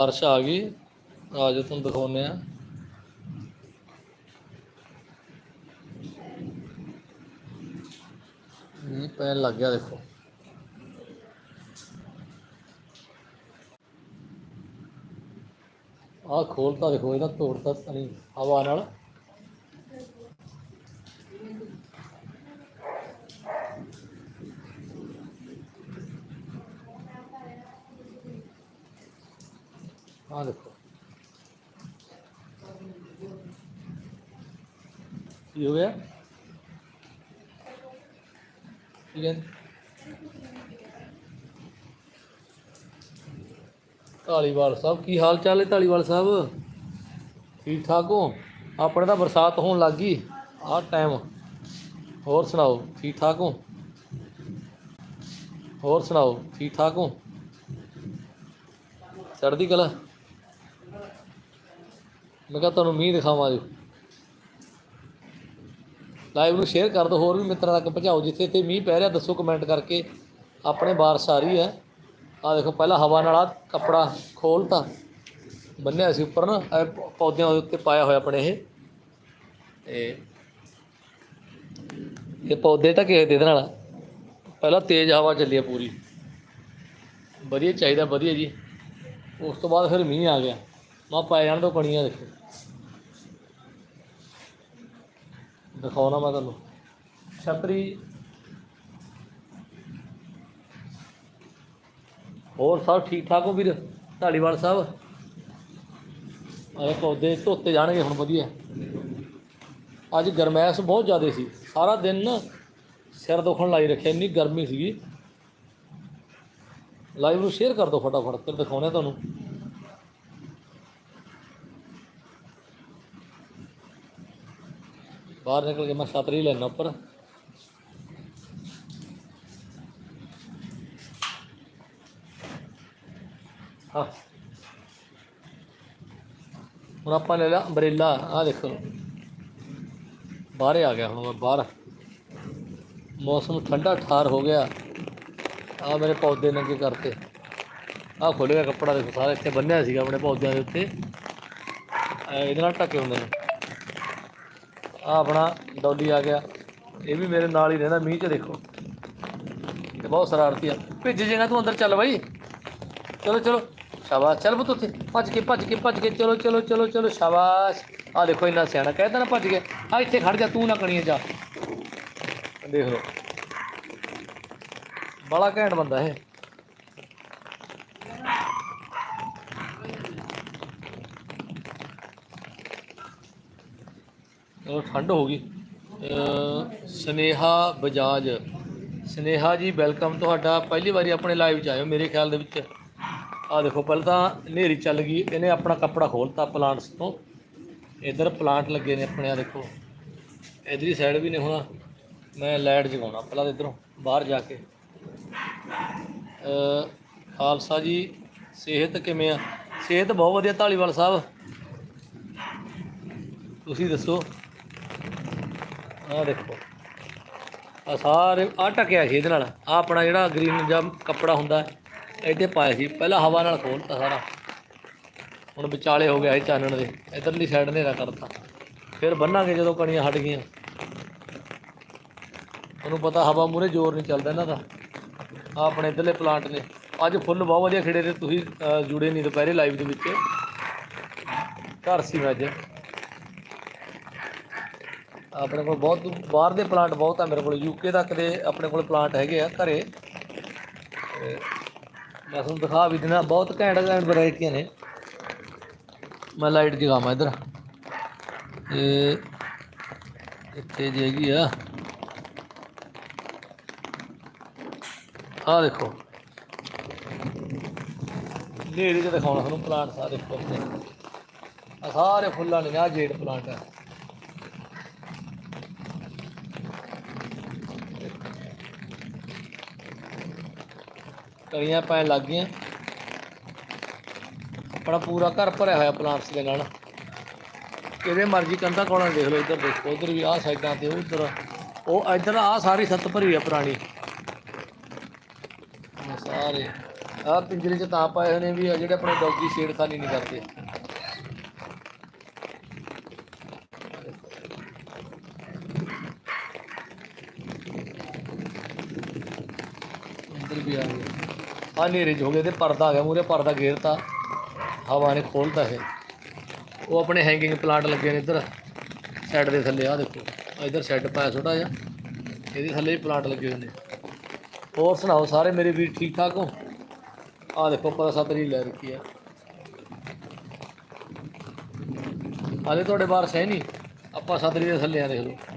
ਬਾਰਿਸ਼ ਆ ਗਈ। ਆ ਤੁਹਾਨੂੰ ਦਿਖਾਉਂਦੇ ਆ ਮੀਂਹ ਪੈਣ ਲੱਗ ਗਿਆ ਦੇਖੋ। ਆਹ ਖੋਲਤਾ ਦੇਖੋ, ਇਹਦਾ ਤੋੜਤਾ ਨਹੀਂ ਹਵਾ ਨਾਲ। ਆਹ ਦੇਖੋ। ਕੀ ਹੋ ਗਿਆ? ਠੀਕ ਹੈ ਢਾਲੀਵਾਲ ਸਾਹਿਬ, ਕੀ ਹਾਲ ਚਾਲ ਹੈ ਢਾਲੀਵਾਲ ਸਾਹਿਬ? ਠੀਕ ਠਾਕ ਹੋ? ਆਪਣੇ ਤਾਂ ਬਰਸਾਤ ਹੋਣ ਲੱਗ ਗਈ। ਆਹ ਟਾਈਮ ਹੋਰ ਸੁਣਾਓ, ਠੀਕ ਠਾਕ ਹੋ? ਹੋਰ ਸੁਣਾਓ, ਠੀਕ ਠਾਕ ਹੋ? ਚੜ੍ਹਦੀ ਕਲਾ? ਮੈਂ ਕਿਹਾ ਤੁਹਾਨੂੰ ਮੀਂਹ ਦਿਖਾਵਾਂ ਜੋ। ਲਾਈਵ ਨੂੰ ਸ਼ੇਅਰ ਕਰ ਦਿਓ, ਹੋਰ ਵੀ ਮਿੱਤਰਾਂ ਤੱਕ ਪਹੁੰਚਾਓ, ਜਿੱਥੇ ਤੇ ਮੀਂਹ ਪੈ ਰਿਹਾ, ਦੱਸੋ ਕਮੈਂਟ ਕਰਕੇ। ਆਪਣੇ ਬਾਰਿਸ਼ ਆ ਰਹੀ ਹੈ। ਆ ਦੇਖੋ, ਪਹਿਲਾਂ ਹਵਾ ਨਾਲ ਆ ਕੱਪੜਾ ਖੋਲਤਾ ਬੰਨਿਆ ਸੀ ਉੱਪਰ ਨਾ, ਇਹ ਪੌਦਿਆਂ ਦੇ ਉੱਤੇ ਪਾਇਆ ਹੋਇਆ ਆਪਣੇ ਇਹ। ਤੇ ਇਹ ਪੌਦੇ ਢਕੇ ਹੋਏ ਤੇ ਨਾਲ। ਪਹਿਲਾਂ ਤੇਜ਼ ਹਵਾ ਚੱਲੀ ਆ ਪੂਰੀ। ਵਧੀਆ ਚਾਹੀਦਾ, ਵਧੀਆ ਜੀ। ਉਸ ਤੋਂ ਬਾਅਦ ਫਿਰ ਮੀਂਹ ਆ ਗਿਆ। ਮਾ ਪੈ ਜਾਣ ਤੋਂ ਕਣੀਆਂ ਦੇਖੋ। ਦਿਖਾਉਣਾ ਮੈਂ ਤੁਹਾਨੂੰ। ਛਤਰੀ। ਹੋਰ ਸਭ ਠੀਕ ਠਾਕ ਹੋ ਵੀਰ? ਢਾਲੀਵਾਲ ਸਾਹਿਬ? ਆਏ ਪੌਦੇ ਧੋਤੇ ਜਾਣਗੇ ਹੁਣ ਵਧੀਆ। ਅੱਜ ਗਰਮੈਸ਼ ਬਹੁਤ ਜ਼ਿਆਦਾ ਸੀ। ਸਾਰਾ ਦਿਨ ਨਾ ਸਿਰ ਦੁਖਣ ਲਾਈ ਰੱਖਿਆ, ਇੰਨੀ ਗਰਮੀ ਸੀਗੀ। ਲਾਈਵ ਨੂੰ ਸ਼ੇਅਰ ਕਰ ਦਿਓ ਫਟਾਫਟ, ਫਿਰ ਦਿਖਾਉਂਦੇ ਹਾਂ ਤੁਹਾਨੂੰ। ਬਾਹਰ ਨਿਕਲ ਕੇ ਮੈਂ ਛਤਰੀ ਲੈਣਾ ਉੱਪਰ। ਹਾਂ। ਹੁਣ ਆਪਾਂ ਲੈ ਲਿਆ ਅੰਬਰੇਲਾ ਆ ਦੇਖੋ। ਬਾਹਰ ਆ ਗਿਆ ਹੁਣ ਮੈਂ ਬਾਹਰ। ਮੌਸਮ ਠੰਡਾ ਠਾਰ ਹੋ ਗਿਆ। ਆ ਮੇਰੇ ਪੌਦੇ ਨੰਗੇ ਕਰਤੇ। ਆ ਖੁੱਲ ਗਿਆ ਕੱਪੜਾ ਦੇਖੋ, ਸਾਰਾ ਇੱਥੇ ਬੰਨਿਆ ਸੀਗਾ ਆਪਣੇ ਪੌਦਿਆਂ ਦੇ ਉੱਤੇ। ਇਹਦੇ ਨਾਲ ਢੱਕੇ ਹੁੰਦੇ ਨੇ। ਆ ਆਪਣਾ ਡੌਲੀ ਆ ਗਿਆ। ਇਹ ਵੀ ਮੇਰੇ ਨਾਲ ਹੀ ਰਹਿੰਦਾ, ਮੀਂਹ 'ਚ ਦੇਖੋ। ਤੇ ਬਹੁਤ ਸ਼ਰਾਰਤੀ ਆ। ਭਿੱਜ ਜੇਗਾ ਤੂੰ ਅੰਦਰ ਚੱਲ ਬਾਈ। ਚਲੋ ਚਲੋ। ਸ਼ਾਬਾਸ਼। ਚੱਲ ਪੁੱਤ ਉੱਥੇ। ਭੱਜ ਕੇ ਭੱਜ ਕੇ ਭੱਜ ਕੇ। ਚਲੋ ਚਲੋ ਚਲੋ ਚਲੋ। ਸ਼ਾਬਾਸ਼। ਆ ਦੇਖੋ ਇੰਨਾ ਸਿਆਣਾ। ਕਹਿਦਾ ਨਾ ਭੱਜ ਗਿਆ ਆ ਇੱਥੇ ਖੜ ਜਾ, ਤੂੰ ਨਾ ਕਣੀਏ ਜਾ। ਦੇਖ ਲਓ। ਬੜਾ ਘੈਂਟ ਬੰਦਾ ਇਹ। ਠੰਡ ਹੋ ਗਈ। ਅਹ ਸਨੇਹਾ ਬਜਾਜ। ਸਨੇਹਾ ਜੀ ਵੈਲਕਮ ਤੁਹਾਡਾ। ਪਹਿਲੀ ਵਾਰੀ ਆਪਣੇ ਲਾਈਵ 'ਚ ਆਇਓ ਮੇਰੇ ਖਿਆਲ ਦੇ ਵਿੱਚ। ਆ ਦੇਖੋ, ਪਹਿਲਾਂ ਤਾਂ ਹਨੇਰੀ ਚੱਲ ਗਈ। ਇਹਨੇ ਆਪਣਾ ਕੱਪੜਾ ਖੋਲਤਾ ਪਲਾਂਟਸ ਤੋਂ। ਇਧਰ ਪਲਾਂਟ ਲੱਗੇ ਨੇ ਆਪਣੇ ਆ ਦੇਖੋ। ਇਧਰਲੀ ਸਾਈਡ ਵੀ ਨੇ ਹੁਣ। ਮੈਂ ਲਾਈਟ ਜਗਾਉਣਾ ਪਹਿਲਾਂ ਤਾਂ ਇਧਰੋਂ, ਬਾਹਰ ਜਾ ਕੇ। ਖਾਲਸਾ ਜੀ, ਸਿਹਤ ਕਿਵੇਂ ਆ? ਸਿਹਤ ਬਹੁਤ ਵਧੀਆ ਢਾਲੀਵਾਲ ਸਾਹਿਬ। ਤੁਸੀਂ ਦੱਸੋ। ਆਹ ਦੇਖੋ। ਆ ਸਾਰੇ ਆ ਟਕਿਆ ਸੀ ਇਹਦੇ ਨਾਲ। ਆ ਆਪਣਾ ਜਿਹੜਾ ਗ੍ਰੀਨ ਜਾਂ ਕੱਪੜਾ ਹੁੰਦਾ, ਇਹਦੇ ਪਾਇਆ ਸੀ। ਪਹਿਲਾਂ ਹਵਾ ਨਾਲ ਖੋਲਤਾ ਸਾਰਾ। ਹੁਣ ਵਿਚਾਲੇ ਹੋ ਗਿਆ ਇਹ ਚਾਨਣ ਦੇ। ਇਧਰਲੀ ਸਾਈਡ ਹਨੇਰਾ ਕਰਤਾ। ਫਿਰ ਬੰਨਾਂਗੇ ਜਦੋਂ ਕਣੀਆਂ ਹਟ ਗਈਆਂ। ਉਹਨੂੰ ਪਤਾ ਹਵਾ ਮੂਰੇ ਜ਼ੋਰ ਨਹੀਂ ਚੱਲਦਾ ਇਹਨਾਂ ਦਾ। ਆ ਆਪਣੇ ਇਧਰਲੇ ਪਲਾਂਟ ਨੇ। ਅੱਜ ਫੁੱਲ ਬਹੁਤ ਵਧੀਆ ਖਿੜੇ ਤੇ ਤੁਸੀਂ ਜੁੜੇ ਨਹੀਂ ਦੁਪਹਿਰੇ ਲਾਈਵ ਦੇ ਵਿੱਚ। ਘਰ ਸੀ ਮੈਂ ਅੱਜ। ਆਪਣੇ ਕੋਲ ਬਹੁਤ ਬਾਹਰ ਦੇ ਪਲਾਂਟ ਬਹੁਤ ਆ ਮੇਰੇ ਕੋਲ ਯੂਕੇ ਤੱਕ ਦੇ ਆਪਣੇ ਕੋਲ ਪਲਾਂਟ ਹੈਗੇ ਆ ਘਰੇ। ਮੈਂ ਤੁਹਾਨੂੰ ਦਿਖਾ ਵੀ ਦਿਨਾ, ਬਹੁਤ ਘੈਂਟ ਘੈਂਟ ਵੈਰਾਈਟੀਆਂ ਨੇ। ਮੈਂ ਲਾਈਟ ਜਗਾਵਾਂ ਇਧਰ। ਇਹ ਇੱਥੇ ਜੀ ਹੈਗੀ ਆ। ਆ ਦੇਖੋ। ਨੇੜੇ ਤੇ ਦਿਖਾਉਣਾ ਤੁਹਾਨੂੰ ਪਲਾਂਟ ਸਾਰੇ ਫੁੱਲ ਨੇ ਆ ਸਾਰੇ ਫੁੱਲਾਂ ਨੇ ਆ ਜੇਡ ਪਲਾਂਟ ਆ। ਕਲੀਆਂ ਪੈਣ ਲੱਗ ਗਈਆਂ। ਆਪਣਾ ਪੂਰਾ ਘਰ ਭਰਿਆ ਹੋਇਆ ਪਲਾਂਟਸ ਦੇ ਨਾਲ। ਕਿਹਦੇ ਮਰਜ਼ੀ ਕੰਧਾਂ ਕੋਲਾਂ ਦੇਖ ਲਓ, ਇੱਧਰ ਦੇਖੋ, ਉਧਰ ਵੀ ਆਹ ਸਾਈਡਾਂ ਤੇ, ਉਧਰ। ਉਹ ਇੱਧਰ ਆਹ ਸਾਰੀ ਛੱਤ ਭਰੀ ਆ ਪੁਰਾਣੀ। ਸਾਰੇ। ਆ ਪਿੰਜਰੇ 'ਚ ਤਾਂ ਪਾਏ ਹੋਏ ਨੇ ਵੀ ਆ ਜਿਹੜੇ ਆਪਣੇ ਡੌਗੀ ਛੇੜਖਾਨੀ ਨਹੀਂ ਕਰਦੇ ਅੰਦਰ ਵੀ ਆ ਗਿਆ ਆ ਹਨੇਰੇ 'ਚ ਹੋ ਗਏ ਤੇ ਪਰਦਾ ਆ ਗਿਆ ਮੂਰੇ ਪਰਦਾ ਘੇਰਤਾ ਹਵਾ ਨੇ ਖੋਲਤਾ ਹੈ ਉਹ ਆਪਣੇ ਹੈਂਗਿੰਗ ਪਲਾਂਟ ਲੱਗੇ ਨੇ ਇੱਧਰ ਸਾਈਡ ਦੇ ਥੱਲੇ ਆ ਦੇਖੋ। ਇੱਧਰ ਸ਼ੈੱਡ ਪਾਇਆ ਛੋਟਾ ਜਿਹਾ। ਇਹਦੇ ਥੱਲੇ ਪਲਾਂਟ ਲੱਗੇ ਹੋਏ ਨੇ ਹੋਰ ਸੁਣਾਓ, ਸਾਰੇ ਮੇਰੇ ਵੀਰ ਠੀਕ ਠਾਕ ਹੋ? ਆ ਦੇਖੋ, ਪਤਾ ਸਤਰੀ ਲੈ ਰੱਖੀ ਆ ਹਾਲੇ ਤੁਹਾਡੇ ਬਾਰਿਸ਼ ਸਹਿ ਨਹੀਂ। ਆਪਾਂ ਸਤਰੀ ਦੇ ਥੱਲੇ ਆ ਦੇਖ ਲਓ।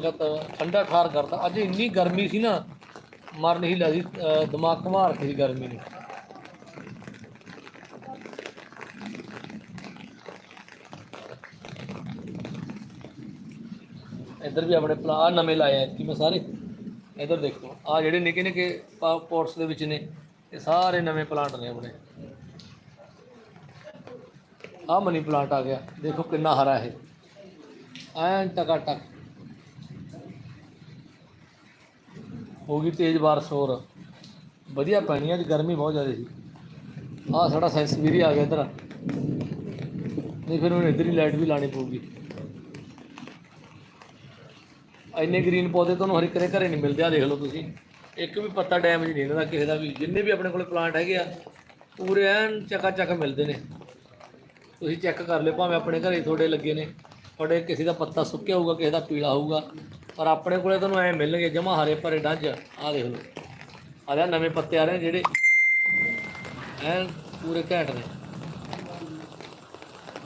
ਭਗਤ ਠੰਡਾ ਠਾਰ ਕਰਦਾ। ਅੱਜ ਇੰਨੀ ਗਰਮੀ ਸੀ ਨਾ ਮਰ ਨਹੀਂ ਲੱਗਦੀ ਦਿਮਾਗ ਘੁਮਾ ਰੱਖੀ ਸੀ ਗਰਮੀ ਨੇ। ਇੱਧਰ ਵੀ ਆਪਣੇ ਪਲਾ ਨਵੇਂ ਲਾਏ ਆ ਕਿ ਮੈਂ ਸਾਰੇ। ਇੱਧਰ ਦੇਖੋ ਆ ਜਿਹੜੇ ਨਿੱਕੇ ਨਿੱਕੇ ਪੋਟਸ ਦੇ ਵਿੱਚ ਨੇ, ਇਹ ਸਾਰੇ ਨਵੇਂ ਪਲਾਂਟ ਨੇ ਆਪਣੇ। ਆ ਮਨੀ ਪਲਾਂਟ ਆ ਗਿਆ, ਦੇਖੋ ਕਿੰਨਾ ਹਰਾ ਹੈ ਐਨ ਟਕਾ ਟਕ ਹੋ ਗਈ ਤੇਜ਼ ਬਾਰਿਸ਼ ਹੋਰ। ਵਧੀਆ ਪੈਣੀ ਅੱਜ ਗਰਮੀ ਬਹੁਤ ਜ਼ਿਆਦਾ ਸੀ। ਆਹ ਸਾਡਾ ਸੈਂਸ ਸੈਂਸਵੀਰੀ ਆ ਗਿਆ ਇੱਧਰ। ਨਹੀਂ, ਫਿਰ ਉਹਨੂੰ ਇੱਧਰ ਹੀ ਲਾਈਟ ਵੀ ਲਾਣੀ ਪਊਗੀ। ਇੰਨੇ ਗ੍ਰੀਨ ਪੌਦੇ ਤੁਹਾਨੂੰ ਹਰ ਇੱਕ ਦੇ ਘਰੇ ਨਹੀਂ ਮਿਲਦੇ ਆ ਦੇਖ ਲਓ ਤੁਸੀਂ। ਇੱਕ ਵੀ ਪੱਤਾ ਡੈਮੇਜ ਨਹੀਂ ਇਹਨਾਂ ਦਾ ਕਿਸੇ ਦਾ ਵੀ। ਜਿੰਨੇ ਵੀ ਆਪਣੇ ਕੋਲ ਪਲਾਂਟ ਹੈਗੇ ਆ, ਪੂਰੇ ਐਨ ਚੱਕਾ ਚੱਕ ਮਿਲਦੇ ਨੇ। ਤੁਸੀਂ ਚੈੱਕ ਕਰ ਲਿਓ, ਭਾਵੇਂ ਆਪਣੇ ਘਰੇ ਤੁਹਾਡੇ ਲੱਗੇ ਨੇ। ਤੁਹਾਡੇ ਕਿਸੇ ਦਾ ਪੱਤਾ ਸੁੱਕਿਆ ਹੋਊਗਾ, ਕਿਸੇ ਦਾ ਪੀਲਾ ਹੋਊਗਾ। ਪਰ ਆਪਣੇ ਕੋਲੇ ਤੁਹਾਨੂੰ ਐ ਮਿਲਣਗੇ ਜਮਾ ਹਰੇ ਭਰੇ ਡੰਜ। ਆਹ ਦੇਖ ਲਓ। ਆ ਰਿਹਾ ਨਵੇਂ ਪੱਤੇ ਆ ਰਹੇ ਨੇ ਜਿਹੜੇ। ਐਨ ਪੂਰੇ ਘੈਂਟ ਨੇ।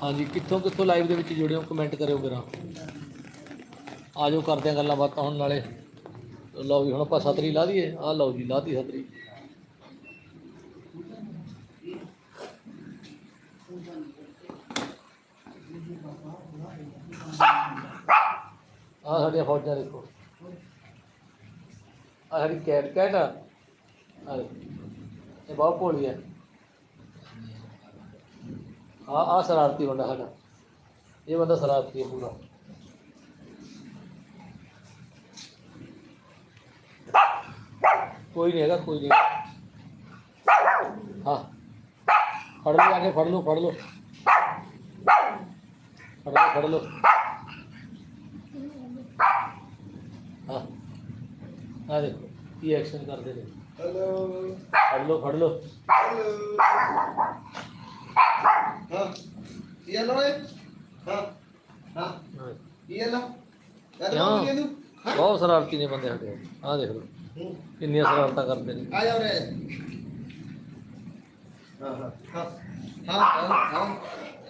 ਹਾਂਜੀ, ਕਿੱਥੋਂ ਕਿੱਥੋਂ ਲਾਈਵ ਦੇ ਵਿੱਚ ਜੁੜਿਓ ਕਮੈਂਟ ਕਰਿਓ ਕਰਾਂ ਆ ਜਾਓ, ਕਰਦੇ ਆ ਗੱਲਾਂ ਬਾਤਾਂ ਹੁਣ ਨਾਲੇ। ਲਓ ਜੀ, ਹੁਣ ਆਪਾਂ ਸਤਰੀ ਲਾ ਦਈਏ। ਆ ਲਓ ਜੀ ਲਾਤੀ ਸਤਰੀ ਆ ਸਾਡੀਆਂ ਫੌਜਾਂ ਦੇਖੋ। ਆ ਸਾਡੀ ਕੈਟ ਕੈਟ ਆ। ਇਹ ਬਹੁਤ ਭੋਲੀ ਹੈ ਆ ਆ ਸ਼ਰਾਰਤੀ ਬੰਦਾ ਸਾਡਾ। ਇਹ ਬੰਦਾ ਸ਼ਰਾਰਤੀ ਹੈ ਪੂਰਾ। ਕੋਈ ਨਹੀਂ ਹੈਗਾ, ਕੋਈ ਨਹੀਂ ਹਾਂ। ਫੜ ਲਓ ਆ ਕੇ, ਫੜ ਲਓ ਫੜ ਲਓ। ਫੜ ਲਓ ਫੜ ਲਓ ਹਾਂ ਆ ਦੇਖੋ ਕੀ ਐਕਸ਼ਨ ਕਰਦੇ ਨੇ। ਹੈਲੋ ਫੜ ਲਓ ਫੜ ਲਓ। ਹੈਲੋ ਹਾਂ। ਕੀ ਹਾਲ ਹੈ ਹਾਂ। ਹਾਂ। ਹਾਂ। ਕੀ ਹਾਲ ਹੈ ਕਿਉਂ? ਹਾਂ। ਬਹੁਤ ਸ਼ਰਾਰਤੀ ਨੇ ਬੰਦੇ ਸਾਡੇ। ਆਹ ਦੇਖ ਲਓ। ਕਿੰਨੀਆਂ ਸ਼ਰਾਰਤਾਂ ਕਰਦੇ ਨੇ। ਆ ਜਾ ਰੇ ਹਾਂ ਹਾਂ। ਹਾਂ। ਹਾਂ ਹਾਂ।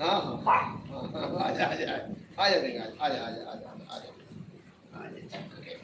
ਹਾਂ। ਹਾਂ। ਆ ਜਾ ਆ ਜਾ। ਆ ਜਾ ਆ ਜਾ ਆ ਜਾ ਆ ਜਾ ਆ ਜਾ। ਆ ਜਾ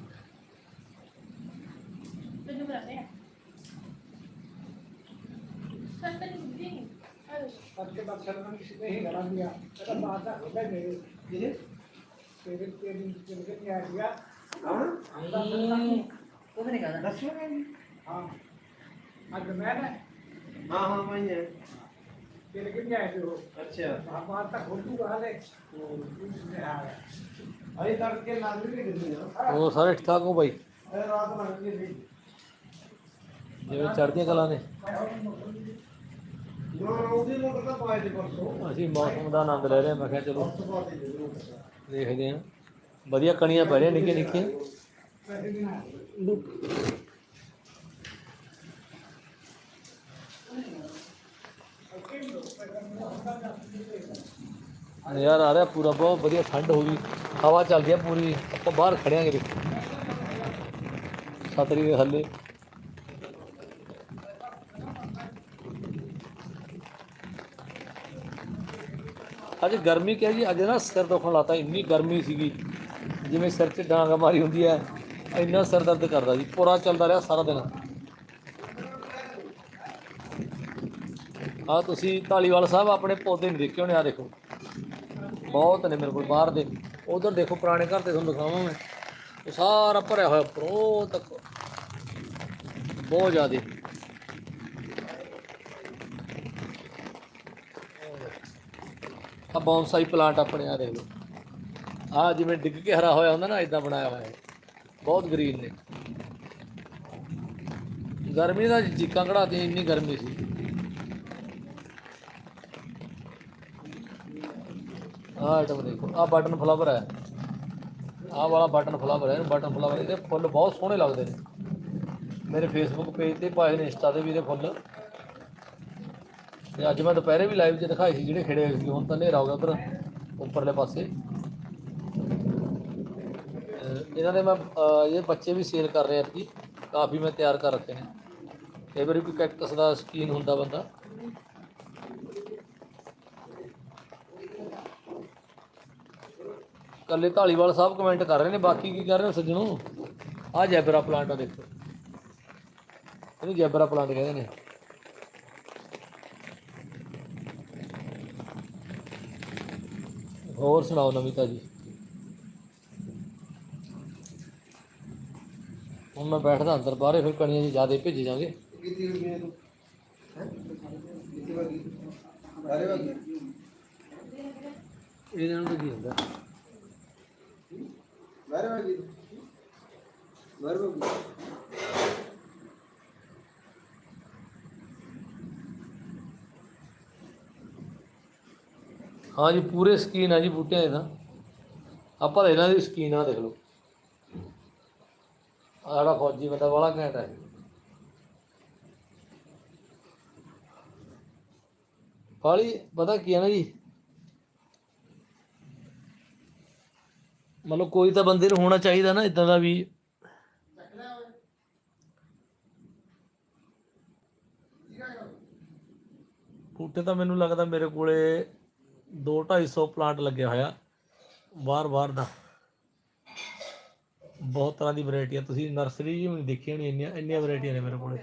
Tujuh berapa ya? Sampai begini. Aduh. Pakai bakar kan di sini garang dia. Kata bahasa kita ini. Jadi, terus terus terus dia dia. हाँ कुछ नहीं करना दस मिनट हाँ आज मैं ना हाँ हाँ वही है तेरे कितने आए थे अच्छा हाँ बात तक हो तू कहाँ ले अरे तक के नागरिक कितने हैं वो सारे ठीक ठाक हो भाई रात में ਜਿਵੇਂ ਚੜ੍ਹਦੀਆਂ ਕਲਾ ਨੇ। ਅਸੀਂ ਮੌਸਮ ਦਾ ਆਨੰਦ ਲੈ ਰਹੇ ਹਾਂ। ਮੈਂ ਕਿਹਾ ਚਲੋ ਦੇਖਦੇ ਹਾਂ। ਵਧੀਆ ਕਣੀਆਂ ਪੈ ਰਹੀਆਂ ਨਿੱਕੇ ਨਿੱਕੀਆਂ। ਯਾਰ ਆ ਰਿਹਾ ਪੂਰਾ, ਬਹੁਤ ਵਧੀਆ ਠੰਡ ਹੋ ਗਈ। ਹਵਾ ਚੱਲਦੀ ਆ ਪੂਰੀ। ਆਪਾਂ ਬਾਹਰ ਖੜਿਆਂਗੇ ਦੇਖੋ। ਛਤਰੀ ਦੇ ਥੱਲੇ ਅੱਜ ਗਰਮੀ ਕਿਹਾ ਜੀ, ਅੱਜ ਨਾ ਸਿਰ ਦੁਖਣ ਲਾਤਾ ਇੰਨੀ ਗਰਮੀ ਸੀਗੀ। ਜਿਵੇਂ ਸਿਰ 'ਚ ਡਾਂਗ ਮਾਰੀ ਹੁੰਦੀ ਹੈ, ਇੰਨਾ ਸਿਰ ਦਰਦ ਕਰਦਾ ਜੀ, ਪੂਰਾ ਚੱਲਦਾ ਰਿਹਾ ਸਾਰਾ ਦਿਨ। ਆ ਤੁਸੀਂ ਢਾਲੀਵਾਲ ਸਾਹਿਬ ਆਪਣੇ ਪੌਦੇ ਨਹੀਂ ਦੇਖੇ ਹੋਣੇ ਆ ਦੇਖੋ। ਬਹੁਤ ਨੇ ਮੇਰੇ ਕੋਲ, ਬਾਹਰ ਦੇ। ਉਧਰ ਦੇਖੋ, ਪੁਰਾਣੇ ਘਰ ਤੇ ਤੁਹਾਨੂੰ ਦਿਖਾਵਾਂ ਮੈਂ। ਉਹ ਸਾਰਾ ਭਰਿਆ ਹੋਇਆ, ਉੱਪਰੋਂ ਤੱਕ। ਬਹੁਤ ਜ਼ਿਆਦਾ। ਆ ਪਲਾਂਟ ਆਪਣੇ ਆ ਦੇਖ ਲਓ। ਆ ਜਿਵੇਂ ਡਿੱਗ ਕੇ ਹਰਾ ਹੋਇਆ ਹੁੰਦਾ ਨਾ ਇਦਾਂ ਬਣਾਇਆ ਹੋਇਆ ਹੈ। ਬਹੁਤ ਗ੍ਰੀਨ ਨੇ। ਗਰਮੀ ਦਾ ਚੀਕਾਂ ਕਢਾਤੀ ਇੰਨੀ ਗਰਮੀ ਸੀ। ਆਹ ਆਈਟਮ ਦੇਖੋ, ਆਹ ਬਟਨ ਫਲਾਵਰ ਹੈ। ਆਹ ਵਾਲਾ ਬਟਨ ਫਲਾਵਰ ਹੈ ਬਟਨ ਫਲਾਵਰ ਇਹਦੇ ਫੁੱਲ ਬਹੁਤ ਸੋਹਣੇ ਲੱਗਦੇ ਨੇ। ਮੇਰੇ ਫੇਸਬੁੱਕ ਪੇਜ ਤੇ ਪਾਏ ਨੇ, ਇੰਸਟਾ ਤੇ ਵੀ ਇਹਦੇ ਫੁੱਲ। ਤੇ ਅੱਜ ਮੈਂ ਦੁਪਹਿਰੇ ਵੀ ਲਾਈਵ 'ਚ ਦਿਖਾਈ ਸੀ ਜਿਹੜੇ ਖਿੜੇ ਹੋਏ ਸੀ, ਹੁਣ ਤਾਂ ਹਨੇਰਾ ਹੋ ਗਿਆ ਉਧਰ, ਉੱਪਰਲੇ ਪਾਸੇ। ਇਹਨਾਂ ਦੇ ਮੈਂ, ਅਹ ਇਹ ਬੱਚੇ ਵੀ ਸੇਲ ਕਰ ਰਿਹਾ ਸੀ ਕਾਫੀ ਮੈਂ ਤਿਆਰ ਕਰ ਰੱਖੇ ਨੇ। ਕਈ ਵਾਰੀ ਕੋਈ ਕੈਕਟਸ ਦਾ ਸ਼ਕੀਨ ਹੁੰਦਾ ਬੰਦਾ। ਕੱਲੇ ਢਾਲੀਵਾਲ ਸਾਹਿਬ ਕਮੈਂਟ ਕਰ ਰਹੇ ਨੇ, ਬਾਕੀ ਕੀ ਕਰ ਰਹੇ ਨੇ ਸੱਜਣੋ? ਆ ਜੈਬਰਾ ਪਲਾਂਟ ਆ ਦੇਖੋ। ਇਹਨੂੰ ਜੈਬਰਾ ਪਲਾਂਟ ਕਹਿੰਦੇ ਨੇ। ਹੋਰ ਸੁਣਾਓ ਨਵੀਤਾ ਜੀ ਹੁਣ ਮੈਂ ਬੈਠਦਾ ਅੰਦਰ ਬਾਹਰੇ ਫਿਰ ਕਣੀਆਂ ਜੀ ਜਿਆਦੇ ਭੇਜੀ ਜਾਗੇ ਇਹਨਾਂ ਨੂੰ ਕੀ ਹੁੰਦਾ? ਬਾਰੇ ਵਗੀ ਬਾਰੇ ਹਾਂ ਜੀ ਪੂਰੇ ਸਕੀਨ ਆ ਜੀ ਬੂਟਿਆਂ ਦੇ ਤਾਂ। ਆਪਾਂ ਤਾਂ ਇਹਨਾਂ ਦੀ ਸਕੀਨ ਆ ਦੇਖ ਲਓ। ਆਹ ਸਾਡਾ ਫੌਜੀ ਬੰਦਾ ਵਾਲਾ ਘੈਂਟ ਹੈ ਫਾਲੀ ਪਤਾ ਕੀ ਹੈ ਨਾ ਜੀ? ਮਤਲਬ ਕੋਈ ਤਾਂ ਬੰਦੇ ਨੂੰ ਹੋਣਾ ਚਾਹੀਦਾ ਨਾ ਇਦਾਂ ਦਾ ਵੀ। ਬੂਟੇ ਤਾਂ ਮੈਨੂੰ ਲੱਗਦਾ ਮੇਰੇ ਕੋਲੇ 2 250 ਪਲਾਂਟ ਲੱਗਿਆ ਹੋਇਆ ਬਾਹਰ ਬਾਹਰ ਦਾ। ਬਹੁਤ ਤਰ੍ਹਾਂ ਦੀ ਵੈਰਾਈਟੀ ਆ। ਤੁਸੀਂ ਨਰਸਰੀ ਵੀ ਨਹੀਂ ਦੇਖੀ ਹੋਣੀ ਇੰਨੀਆਂ ਇੰਨੀਆਂ ਵੈਰਾਈਟੀਆਂ ਨੇ ਮੇਰੇ ਕੋਲੇ।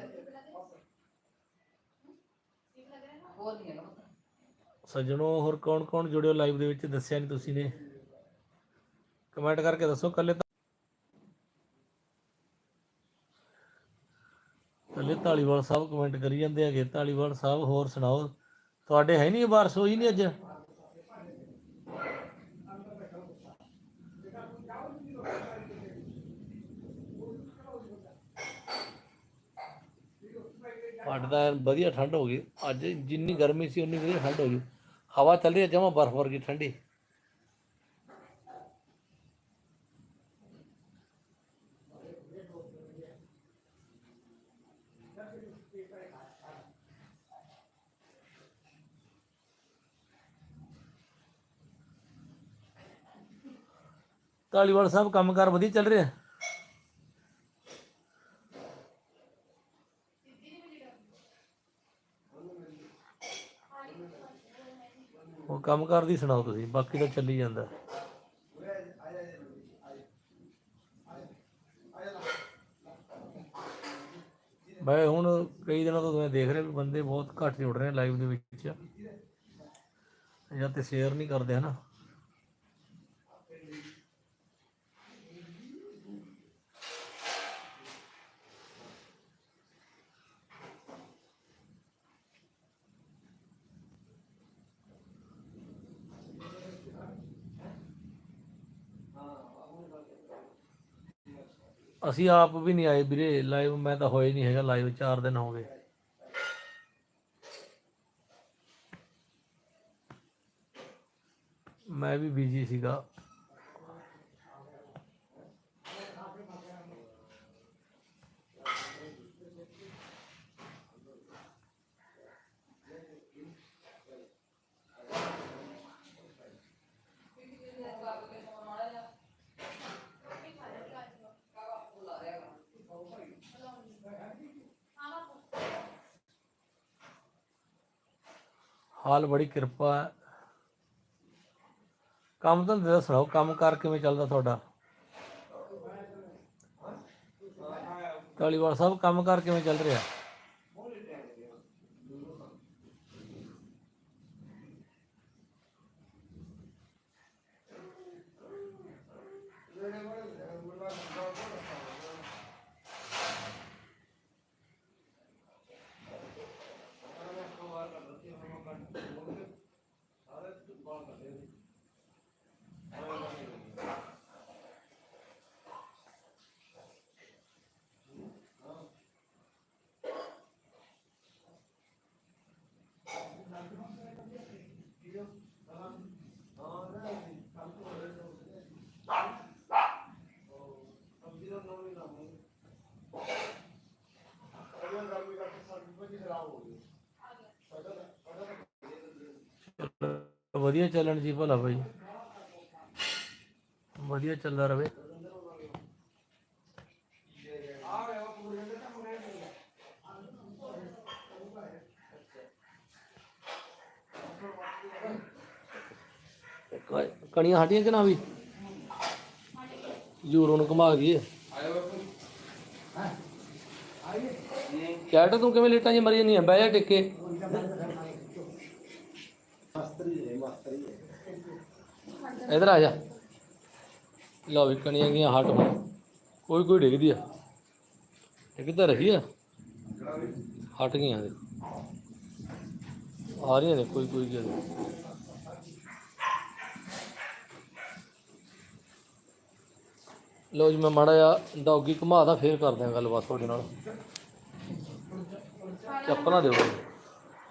ਸੱਜਣੋ, ਹੋਰ ਕੌਣ ਕੌਣ ਜੁੜਿਓ ਲਾਈਵ ਦੇ ਵਿੱਚ? ਦੱਸਿਆ ਨਹੀਂ ਤੁਸੀਂ ਨੇ। ਕਮੈਂਟ ਕਰਕੇ ਦੱਸੋ। ਕੱਲੇ ਤਾਂ ਕੱਲੇ ਢਾਲੀਵਾਲ ਸਾਹਿਬ ਕਮੈਂਟ ਕਰੀ ਜਾਂਦੇ ਹੈਗੇ। ਢਾਲੀਵਾਲ ਸਾਹਿਬ, ਹੋਰ ਸੁਣਾਓ? ਤੁਹਾਡੇ ਹੈ ਨਹੀਂ ਬਾਰਿਸ਼ ਹੋਈ ਨਹੀਂ ਅੱਜ? ਅੱਜ ਤਾਂ ਵਧੀਆ ਠੰਡ ਹੋ ਗਈ। ਅੱਜ ਜਿੰਨੀ ਗਰਮੀ ਸੀ, ਉਨੀ ਵਧੀਆ ਠੰਡ ਹੋ ਗਈ। ਹਵਾ ਚੱਲ ਰਹੀ ਹੈ, ਜਮਾ ਬਰਫ਼ ਵਰਗੀ ਠੰਡੀ। ਧਾਲੀਵਾਲ ਸਾਹਿਬ, ਕੰਮਕਾਰ ਵਧੀਆ ਚੱਲ ਰਿਹਾ? ਕੰਮਕਾਰ ਦੀ ਸੁਣਾਓ ਤੁਸੀਂ, ਬਾਕੀ ਤਾਂ ਚੱਲੀ ਜਾਂਦਾ। ਮੈਂ ਹੁਣ ਕਈ ਦਿਨਾਂ ਤੋਂ ਮੈਂ ਦੇਖ ਰਿਹਾ ਵੀ ਬੰਦੇ ਬਹੁਤ ਘੱਟ ਜੁੜ ਰਹੇ ਲਾਈਵ ਦੇ ਵਿੱਚ। ਜਾਂ ਤੇ ਸ਼ੇਅਰ ਨਹੀਂ ਕਰਦੇ ਹਨਾ। ਅਸੀਂ ਆਪ ਵੀ ਨਹੀਂ ਆਏ ਵੀਰੇ ਲਾਈਵ ਮੈਂ ਤਾਂ ਹੋਇਆ ਨਹੀਂ ਹੈਗਾ ਲਾਈਵ 4 ਦਿਨ ਹੋ ਗਏ। ਮੈਂ ਵੀ ਬਿਜ਼ੀ ਸੀਗਾ। ਹਾਲ ਬੜੀ ਕਿਰਪਾ। ਹੈ ਕੰਮ ਤਾਂ ਦੇ ਸੁਣਾਓ, ਕੰਮ ਕਰ ਕਿਵੇਂ ਚੱਲਦਾ ਤੁਹਾਡਾ? ਕਾਲੀਵਾਲ ਸਭ ਕੰਮ ਕਰ ਕਿਵੇਂ ਚੱਲ ਰਿਹਾ? ਵਧੀਆ ਚੱਲਣ ਜੀ ਭਲਾ ਬਾਈ। ਵਧੀਆ ਚੱਲਦਾ ਰਵੇ। ਕਣੀਆਂ ਹਟੀਆਂ ਕਿ ਨਾ ਵੀ? ਯੂਰੋ ਨੂੰ ਘੁਮਾ ਦਈਏ। ਕੈਟ ਤੂੰ ਕਿਵੇਂ ਲੇਟਾਂ ਜੀ ਮਰੀ ਨਹੀਂ ਬਹਿ ਜਾ ਟਿੱਕੇ। ਇਧਰ ਆ ਜਾ। ਲਓ ਵੀ ਕਣੀਆਂ ਗਈਆਂ ਹਟ ਹੁਣ। ਕੋਈ ਕੋਈ ਡਿੱਗਦੀ ਆ। ਡਿੱਗ ਤਾਂ ਰਹੀ ਆ। ਹਟ ਗਈਆਂ ਦੇ ਆ ਰਹੀਆਂ ਨੇ ਕੋਈ ਕੋਈ ਗੱਲ ਲਓ ਜੀ ਮੈਂ ਮਾੜਾ ਜਿਹਾ ਡੌਗੀ ਘੁਮਾਦਾ ਫੇਰ ਕਰਦੇ ਆ ਗੱਲਬਾਤ ਤੁਹਾਡੇ ਨਾਲ। ਚੱਪਲਾਂ ਦਿਓ।